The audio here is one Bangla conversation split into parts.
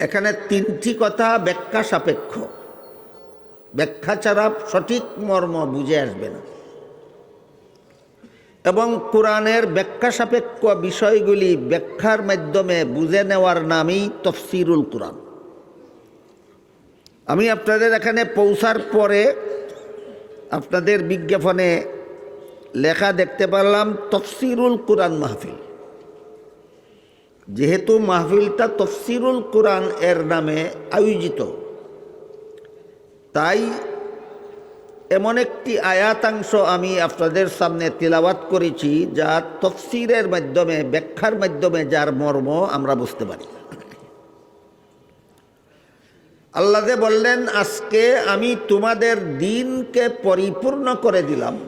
এখানে তিনটি কথা ব্যাখ্যা সাপেক্ষ। ব্যাখ্যা ছাড়া সঠিক মর্ম বুঝে আসবে না। এবং কোরআনের ব্যাখ্যা সাপেক্ষ বিষয়গুলি ব্যাখ্যার মাধ্যমে বুঝে নেওয়ার নামই তফসিরুল কোরআন। আমি আপনাদের এখানে পৌঁছার পরে আপনাদের বিজ্ঞাপনে লেখা দেখতে পারলাম তফসিরুল কোরআন মাহফিল। যেহেতু মাহফিলটা তফসিরুল কোরআন এর নামে আয়োজিত। তাই এমন একটি আয়াতাংশ আমি আপনাদের সামনে তিলাবাত করেছি, যা তফসিরের মাধ্যমে, ব্যাখ্যার মাধ্যমে যার মর্ম আমরা বুঝতে পারি। আল্লাহ বললেন, আজকে আমি তোমাদের দিনকে পরিপূর্ণ করে দিলাম।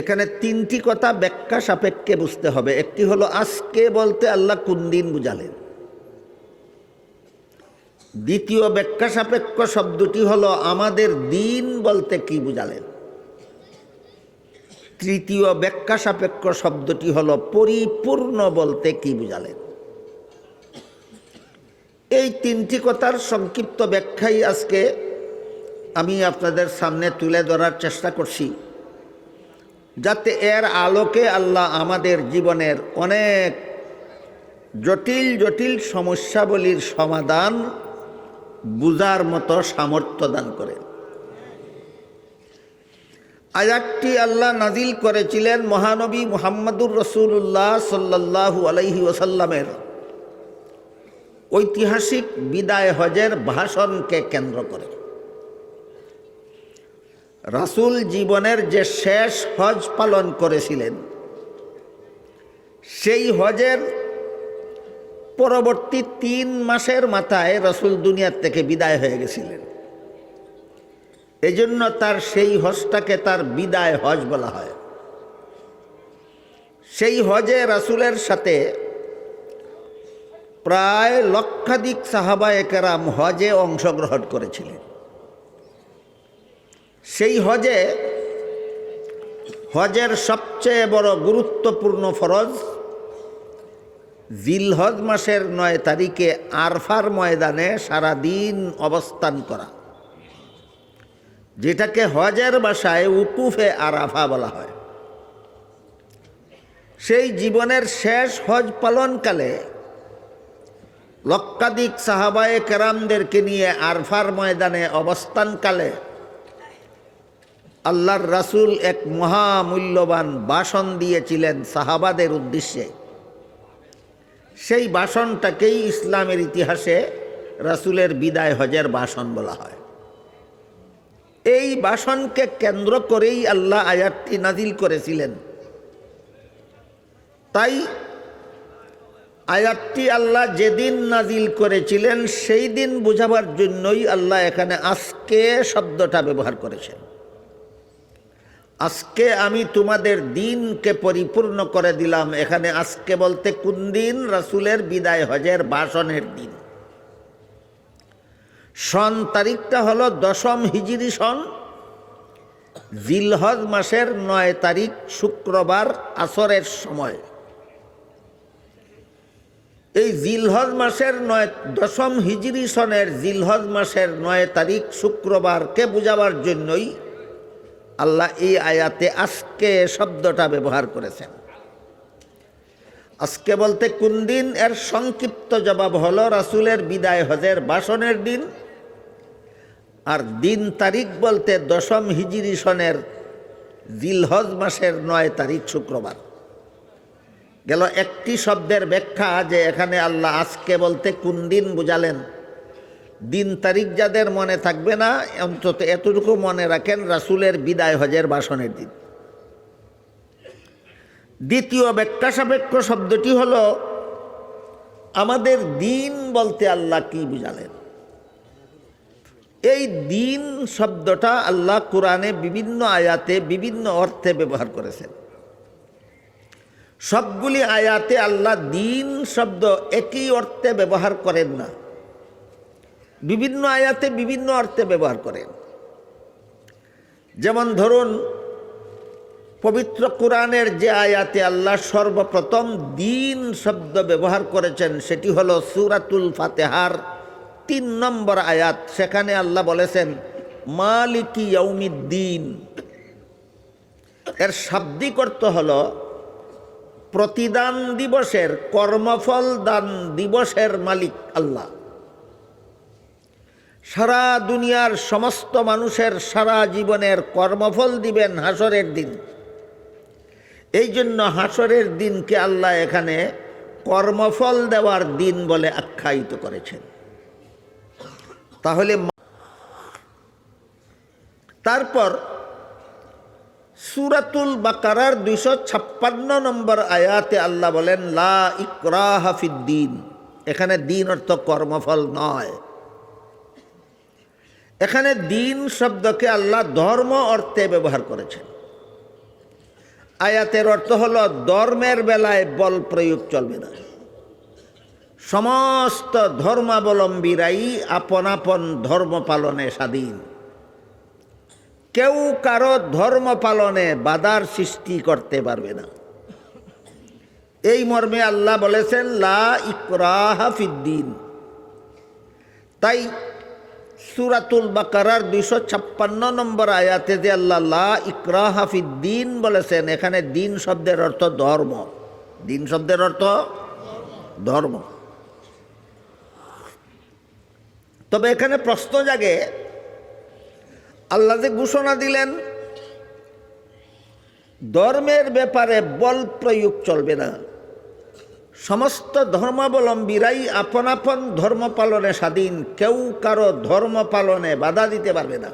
এখানে তিনটি কথা ব্যাখ্যা সাপেক্ষে বুঝতে হবে। একটি হলো, আজকে বলতে আল্লাহ কোন দিন বুঝালেন? দ্বিতীয় ব্যাখ্যা সাপেক্ষ শব্দটি হলো, আমাদের দিন বলতে কি বুঝালেন? তৃতীয় ব্যাখ্যা সাপেক্ষ শব্দটি হলো, পরিপূর্ণ বলতে কি বুঝালেন? এই তিনটি কথার সংক্ষিপ্ত ব্যাখ্যাই আজকে আমি আপনাদের সামনে তুলে ধরার চেষ্টা করছি। যাতে এর আলোকে আল্লাহ আমাদের জীবনের অনেক জটিল জটিল সমস্যাবলীর সমাধান বুজার মতো সামর্থ্য দান করেন আয়াতটি আল্লাহ নাজিল করেছিলেন মহানবী মোহাম্মদুর রসুল্লাহ সাল্লাহু আলাইহি ওসাল্লামের ঐতিহাসিক বিদায় হজের ভাষণকে কেন্দ্র করে। রাসুল জীবনের যে শেষ হজ পালন করেছিলেন, সেই হজের পরবর্তী তিন মাসের মাথায় রসুল দুনিয়ার থেকে বিদায় হয়ে গেছিলেন। এজন্য তার সেই হজটাকে তার বিদায় হজ বলা হয়। সেই হজে রাসুলের সাথে প্রায় লক্ষাধিক সাহাবা একেরাম হজে অংশগ্রহণ করেছিলেন। সেই হজে, হজের সবচেয়ে বড় গুরুত্বপূর্ণ ফরজ জিলহজ মাসের নয় তারিখে আরফার ময়দানে সারাদিন অবস্থান করা, যেটাকে হজের বাসায় উকুফে আরাফা বলা হয়। সেই জীবনের শেষ হজ পালনকালে লক্ষাধিক সাহাবায়ে কেরামদেরকে নিয়ে আরফার ময়দানে অবস্থানকালে আল্লাহর রাসুল এক মহামূল্যবান বাসন দিয়েছিলেন সাহাবাদের উদ্দেশ্যে। সেই বাসনটাকেই ইসলামের ইতিহাসে রাসুলের বিদায় হজের বাসন বলা হয়। এই বাসনকে কেন্দ্র করেই আল্লাহ আয়াতটি নাজিল করেছিলেন। তাই আয়াতটি আল্লাহ যেদিন নাজিল করেছিলেন, সেই দিন বোঝাবার জন্যই আল্লাহ এখানে আজকে শব্দটা ব্যবহার করেছেন। আজকে আমি তোমাদের দিনকে পরিপূর্ণ করে দিলাম। এখানে আজকে বলতে কোন দিন? রাসুলের বিদায় হজের বাসনের দিন। সন তারিখটা হলো দশম হিজিরি সন। জিলহজ মাসের নয় তারিখ শুক্রবার আসরের সময়। এই জিলহজ মাসের নয়, দশম হিজরি সনের জিলহজ মাসের নয় তারিখ শুক্রবারকে বুঝাবার জন্যই আল্লাহ এই আয়াতে আজকে শব্দটা ব্যবহার করেছেন। আজকে বলতে কোন দিন? এর সংক্ষিপ্ত জবাব হলো রাসুলের বিদায় হজের বাসনের দিন। আর দিন তারিখ বলতে দশম হিজিরি সনের জিলহজ মাসের নয় তারিখ শুক্রবার। গেল একটি শব্দের ব্যাখ্যা যে এখানে আল্লাহ আজকে বলতে কোন দিন বুঝালেন। দিন তারিখ যাদের মনে থাকবে না, অন্তত এতটুকু মনে রাখেন রাসুলের বিদায় হজের বাসনের দিন। দ্বিতীয় ব্যাখ্যা সাপেক্ষ শব্দটি হল, আমাদের দিন বলতে আল্লাহ কি বুঝালেন? এই দিন শব্দটা আল্লাহ কোরআনে বিভিন্ন আয়াতে বিভিন্ন অর্থে ব্যবহার করেছেন। সবগুলি আয়াতে আল্লাহ দিন শব্দ একই অর্থে ব্যবহার করেন না। বিভিন্ন আয়াতে বিভিন্ন অর্থে ব্যবহার করেন যেমন ধরুন, পবিত্র কোরআনের যে আয়াতে আল্লাহ সর্বপ্রথম দিন শব্দ ব্যবহার করেছেন, সেটি হলো সুরাতুল ফাতেহার তিন নম্বর আয়াত। সেখানে আল্লাহ বলেছেন, মালিকি ইয়ৌমিদ্দিন এর শাব্দিক অর্থ হল, প্রতিদান দিবসের কর্মফল দান দিবসের মালিক আল্লাহ। সারা দুনিয়ার সমস্ত মানুষের সারা জীবনের কর্মফল দিবেন হাসরের দিন। এই জন্য হাসরের দিনকে আল্লাহ এখানে কর্মফল দেওয়ার দিন বলে আখ্যায়িত করেছেন। তাহলে তারপর সুরাতুল বাকারার দুইশো ছাপ্পান্ন নম্বর আয়াতে আল্লাহ বলেন, লা ইকরা হাফিদ্দিন এখানে দিন অর্থ কর্মফল নয়। এখানে দিন শব্দকে আল্লাহ ধর্ম অর্থে ব্যবহার করেছেন। আয়াতের অর্থ হল ধর্মের বেলায় বল প্রয়োগ চলবে না। সমস্ত ধর্মাবলম্বীরাই আপন আপন ধর্ম পালনে স্বাধীন। কেউ কারও ধর্ম পালনে বাধার সৃষ্টি করতে পারবে না। এই মর্মে আল্লাহ বলেছেন, লা ইকরাহা ফিদ্দিন তাই সুরাতুল বাকারার দুইশো ছাপ্পান্ন নম্বর আয়াতে যে আল্লাহ লা ইকরাহা ফিদ্দিন বলেছেন, এখানে দিন শব্দের অর্থ ধর্ম। দিন শব্দের অর্থ ধর্ম। তবে এখানে প্রশ্ন জাগে, আল্লাহ যে ঘোষণা দিলেন, ধর্মের ব্যাপারে বল প্রয়োগ চলবে না। সমস্ত ধর্মাবলম্বীরাই আপন আপন ধর্ম পালনে স্বাধীন। কেউ কারও ধর্ম পালনে বাধা দিতে পারবে না।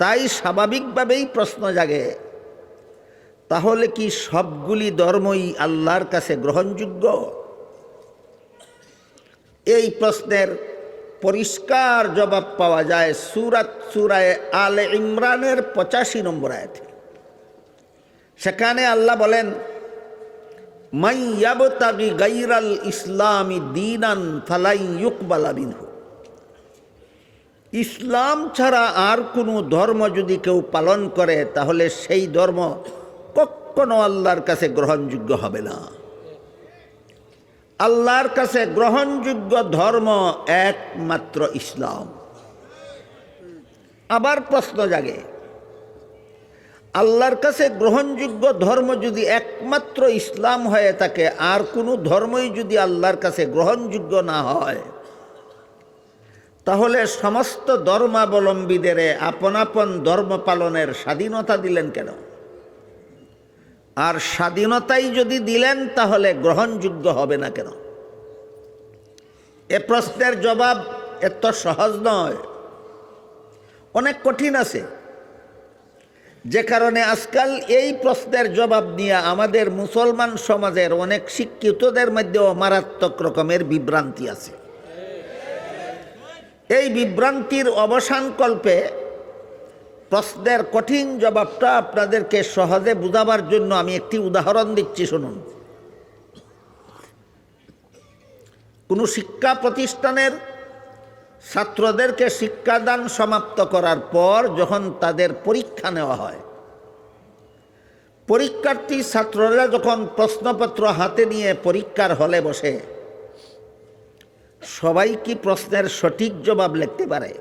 তাই স্বাভাবিকভাবেই প্রশ্ন জাগে, তাহলে কি সবগুলি ধর্মই আল্লাহর কাছে গ্রহণযোগ্য? এই প্রশ্নের পরিষ্কার জবাব পাওয়া যায় সুরাত সুরায় আলে ইমরানের পঁচাশি নম্বর আয়াতে। সেখানে আল্লাহ বলেন মাইয়াবতাগি গাইরাল ইসলামী দিনান ফালাই ইউকবালা বিনহু ইসলাম ছাড়া আর কোনো ধর্ম যদি কেউ পালন করে, তাহলে সেই ধর্ম কখনো আল্লাহর কাছে গ্রহণযোগ্য হবে না। আল্লাহর কাছে গ্রহণযোগ্য ধর্ম একমাত্র ইসলাম। আবার প্রশ্ন জাগে আল্লাহর কাছে গ্রহণযোগ্য ধর্ম যদি একমাত্র ইসলাম হয়ে থাকে, আর কোনো ধর্মই যদি আল্লাহর কাছে গ্রহণযোগ্য না হয়, তাহলে সমস্ত ধর্মাবলম্বীদের আপন আপন ধর্ম পালনের স্বাধীনতা দিলেন কেন? আর স্বাধীনতাই যদি দিলেন, তাহলে গ্রহণযোগ্য হবে না কেন? এ প্রশ্নের জবাব এত সহজ নয়। অনেক কঠিন আছে। যে কারণে আজকাল এই প্রশ্নের জবাব নিয়ে আমাদের মুসলমান সমাজের অনেক শিক্ষিতদের মধ্যেও মারাত্মক রকমের বিভ্রান্তি আছে। এই বিভ্রান্তির অবসান কল্পে প্রশ্নের কঠিন জবাবটা আপনাদেরকে সহজে বুঝাবার জন্য আমি একটি উদাহরণ দিচ্ছি, শুনুন। কোনো শিক্ষা প্রতিষ্ঠানের ছাত্রদেরকে শিক্ষাদান সমাপ্ত করার পর যখন তাদের পরীক্ষা নেওয়া হয়, পরীক্ষার্থী ছাত্ররা যখন প্রশ্নপত্র হাতে নিয়ে পরীক্ষার হলে বসে, সবাই কি প্রশ্নের সঠিক জবাব লিখতে পারে?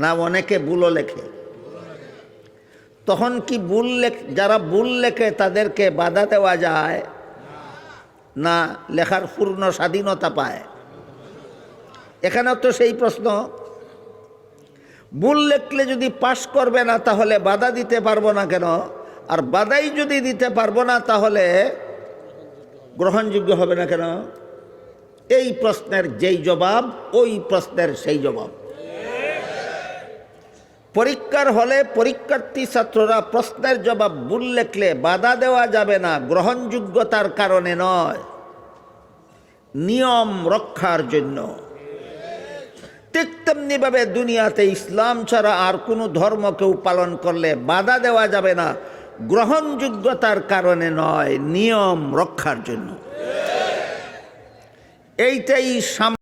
না, অনেকে ভুলও লেখে। তখন কি ভুল লেখ, যারা ভুল লেখে তাদেরকে বাধা দেওয়া যায়? না, লেখার পূর্ণ স্বাধীনতা পায়। এখানে তো সেই প্রশ্ন। ভুল লেখলে যদি পাশ করবে না, তাহলে বাধা দিতে পারব না কেন? আর বাধাই যদি দিতে পারব না, তাহলে গ্রহণযোগ্য হবে না কেন? এই প্রশ্নের যেই জবাব, ওই প্রশ্নের সেই জবাব। পরীক্ষার হলে পরীক্ষার্থী ছাত্ররা প্রশ্নের জবাব ভুল লেখলে বাধা দেওয়া যাবে না, গ্রহণযোগ্যতার কারণে নয়। নিয়ম রক্ষার জন্য। ঠিক তেমনিভাবে দুনিয়াতে ইসলাম ছাড়া আর কোনো ধর্ম কেউ পালন করলে বাধা দেওয়া যাবে না। গ্রহণযোগ্যতার কারণে নয়, নিয়ম রক্ষার জন্য। এইটাই সাম